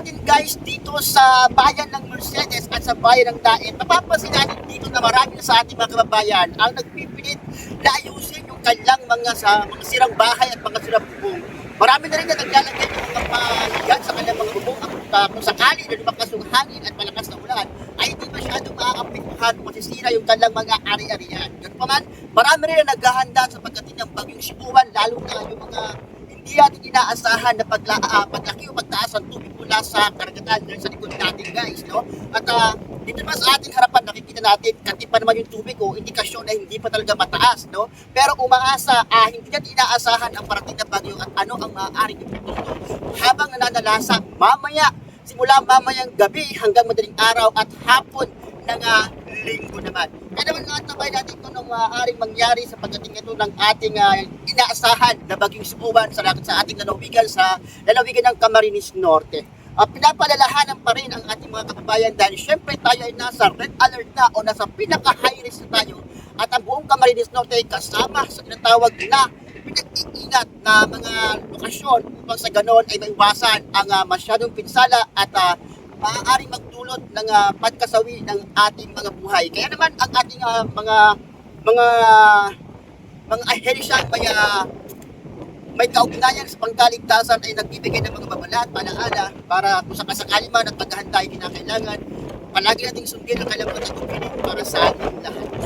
natin guys dito sa bayan ng Mercedes at sa bayan ng Daet, mapapansin natin dito na marami sa ating mga kababayan ang nagpipilit na ayusin yung kanilang mga sa mga sirang bahay at mga sirang bubong. Marami na rin na naglalagay ng mga pahigan sa kanilang mga bubong at uh, kung sakali na lumakas yung hangin at malakas na ulan ay hindi masyadong maaapektuhan o masisira yung kanilang mga ari-arian. Ganun pa man, marami rin na naghahanda sa pagdating ng bagyong sibuan lalo na yung mga hindi natin inaasahan na pagla, ah, paglaki o pagtaas ng tubig mula sa karagatan sa likod natin guys, no? At ah, dito naman sa ating harapan nakikita natin kanti pa naman yung tubig o indikasyon na hindi pa talaga mataas, no? Pero umaasa, ah, hindi natin inaasahan ang parating na bagyo at ano ang maaaring epekto habang nananalasa mamaya simula mamayang gabi hanggang madaling araw at hapon ng ah, linggo naman. Kaya naman natabay natin ito nung maaaring mangyari sa pagdating ito ng ating ah, inaasahan na bagyong sububan sa, sa ating lalawigan sa lalawigan ng Camarines Norte. Uh, pinapalalahanan pa rin ang ating mga kababayan dahil syempre tayo ay nasa red alert na o nasa pinaka-high risk na tayo at ang buong Camarines Norte ay kasama sa tinatawag na pinag-iingat na mga lokasyon upang sa ganon ay maiwasan ang ah, masyadong pinsala at ah, maaaring magdulot ng uh, pagkasawi ng ating mga buhay. Kaya naman ang ating ah, mga mga mga ahensya may ah, may kaugnayan sa pangkaligtasan ay nagbibigay ng mga babala at palaala para kung sakasakali man at paghahanda ay kinakailangan palagi nating sundin ang kailangan ng para sa ating lahat.